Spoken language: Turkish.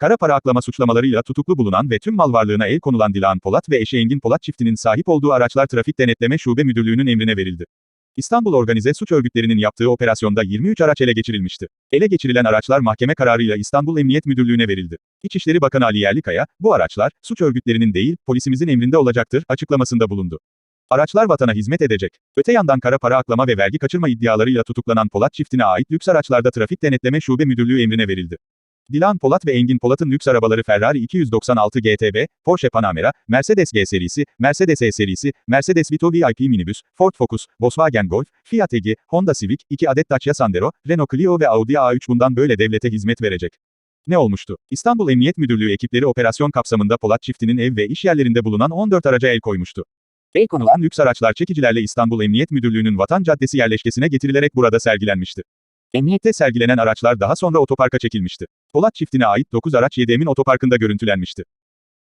Kara para aklama suçlamalarıyla tutuklu bulunan ve tüm mal varlığına el konulan Dilan Polat ve eşi Engin Polat çiftinin sahip olduğu araçlar Trafik Denetleme Şube Müdürlüğü'nün emrine verildi. İstanbul Organize Suç Örgütlerinin yaptığı operasyonda 23 araç ele geçirilmişti. Ele geçirilen araçlar mahkeme kararıyla İstanbul Emniyet Müdürlüğü'ne verildi. İçişleri Bakanı Ali Yerlikaya, bu araçlar, suç örgütlerinin değil, polisimizin emrinde olacaktır, açıklamasında bulundu. Araçlar vatana hizmet edecek. Öte yandan kara para aklama ve vergi kaçırma iddialarıyla tutuklanan Polat çiftine ait lüks araçlarda Trafik Denetleme Şube Müdürlüğü emrine verildi. Dilan Polat ve Engin Polat'ın lüks arabaları Ferrari 296 GTB, Porsche Panamera, Mercedes G serisi, Mercedes E serisi, Mercedes Vito VIP minibüs, Ford Focus, Volkswagen Golf, Fiat Ege, Honda Civic, 2 adet Dacia Sandero, Renault Clio ve Audi A3 bundan böyle devlete hizmet verecek. Ne olmuştu? İstanbul Emniyet Müdürlüğü ekipleri operasyon kapsamında Polat çiftinin ev ve iş yerlerinde bulunan 14 araca el koymuştu. El konulan lüks araçlar çekicilerle İstanbul Emniyet Müdürlüğü'nün Vatan Caddesi yerleşkesine getirilerek burada sergilenmişti. Emniyette sergilenen araçlar daha sonra otoparka çekilmişti. Polat çiftine ait 9 araç Yedemin otoparkında görüntülenmişti.